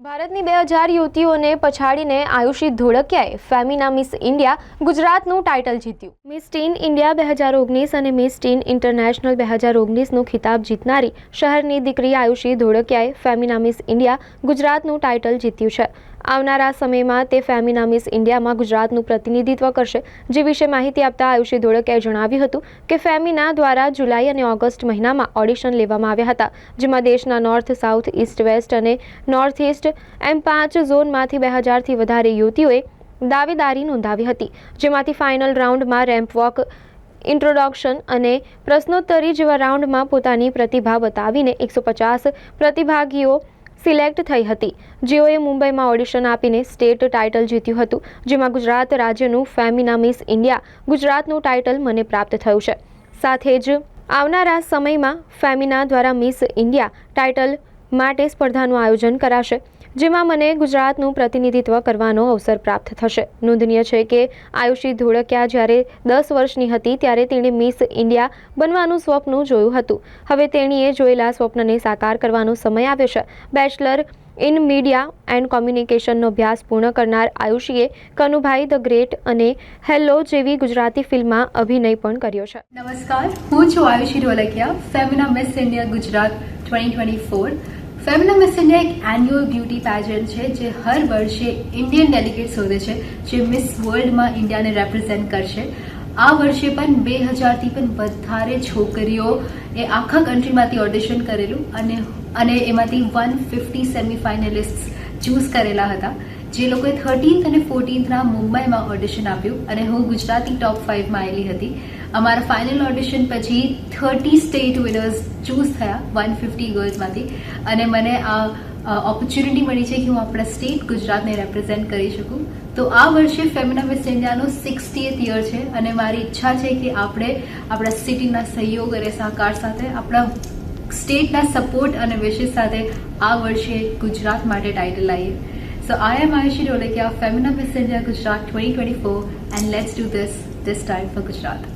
ભારતની બે હજાર યુવતીઓને પછાડીને આયુષી ધોળકિયાએ ફેમિના મિસ ઇન્ડિયા ગુજરાતનું ટાઇટલ જીત્યું. મિસ ટીન ઇન્ડિયા બે હજાર ઓગણીસ અને મિસ ટીન ઇન્ટરનેશનલ બે હજાર ઓગણીસનો ખિતાબ જીતનારી શહેરની દીકરી આયુષી ધોળકિયાએ ફેમિના મિસ ઇન્ડિયા ગુજરાતનું ટાઇટલ જીત્યું છે. આવનારા સમયમાં તે ફેમિના મિસ ઇન્ડિયામાં ગુજરાતનું પ્રતિનિધિત્વ કરશે. જે વિશે માહિતી આપતા આયુષી ધોળકિયાએ જણાવ્યું હતું કે ફેમિના દ્વારા જુલાઈ અને ઓગસ્ટ મહિનામાં ઓડિશન લેવામાં આવ્યા હતા, જેમાં દેશના નોર્થ, સાઉથ ઇસ્ટ વેસ્ટ અને નોર્થ ઇસ્ટ એમ પાંચ ઝોનમાંથી બે હજારથી વધારે યુવતીઓએ દાવેદારી નોંધાવી હતી, જેમાંથી ફાઇનલ રાઉન્ડમાં રેમ્પ વોક, ઇન્ટ્રોડક્શન અને પ્રશ્નોત્તરી જેવા રાઉન્ડમાં પોતાની પ્રતિભા બતાવીને એકસો પચાસ પ્રતિભાગીઓ સિલેક્ટ થઈ હતી. જેઓએ મુંબઈમાં ઓડિશન આપીને સ્ટેટ ટાઇટલ જીત્યું હતું, જેમાં ગુજરાત રાજ્યનું ફેમિના મિસ ઇન્ડિયા ગુજરાતનું ટાઇટલ મને પ્રાપ્ત થયું છે. સાથે જ આવનારા સમયમાં ફેમિના દ્વારા મિસ ઇન્ડિયા ટાઇટલ માટે સ્પર્ધાનું આયોજન કરાશે. જેમાં મને ગુજરાતનું પ્રતિનિધિત્વ કરવાનો અવસર પ્રાપ્ત થશે. નોંધનીય છે કે આયુષી ધોળકિયા જ્યારે દસ વર્ષની હતી ત્યારે તેણે મિસ ઇન્ડિયા બનવાનું સ્વપ્ન જોયું હતું. હવે તેણીએ જોયેલા સ્વપ્નને સાકાર કરવાનો સમય આવ્યો છે. બેચલર ઇન મીડિયા એન્ડ કોમ્યુનિકેશનનો અભ્યાસ પૂર્ણ કરનાર આયુષીએ કનુભાઈ ધ ગ્રેટ અને હેલો જેવી ગુજરાતી ફિલ્મમાં અભિનય પણ કર્યો છે. નમસ્કાર, હું છું Ayushi Dholakia Femina Miss India Gujarat twenty Femina Miss એક એન્યુઅલ બ્યુટી પેજન્ટ છે, જે હર વર્ષે ઇન્ડિયન ડેલિગેટ શોધે છે, જે મિસ વર્લ્ડમાં ઇન્ડિયાને રેપ્રેઝેન્ટ કરશે. આ વર્ષે પણ બે હજારથી પણ વધારે છોકરીઓ એ આખા કન્ટ્રીમાંથી ઓડિશન કરેલું અને અને એમાંથી વન ફિફ્ટી સેમિફાઇનલિસ્ટ ચૂઝ કરેલા હતા. જે લોકોએ થર્ટીન્થ અને ફોર્ટીન્થના મુંબઈમાં ઓડિશન આપ્યું અને હું ગુજરાતી ટોપ ફાઇવમાં આવેલી હતી. અમારા ફાઇનલ ઓડિશન પછી થર્ટી સ્ટેટ વિનર્સ ચૂઝ થયા વન ફિફ્ટી ગર્લ્સમાંથી અને મને આ ઓપોર્ચ્યુનિટી મળી છે કે હું આપણા સ્ટેટ ગુજરાતને રેપ્રેઝેન્ટ કરી શકું. તો આ વર્ષે ફેમિના મિસ ઇન્ડિયાનું સિક્સટીએથ યર છે અને મારી ઈચ્છા છે કે આપણે આપણા સિટીના સહયોગ અને સહકાર સાથે, આપણા સ્ટેટના સપોર્ટ અને વિશેષ સાથે આ વર્ષે ગુજરાત માટે ટાઇટલ લાવીએ. So I am Ayushi Dolekia, Femina Miss India Gujarat 2024 and let's do this this time for Gujarat.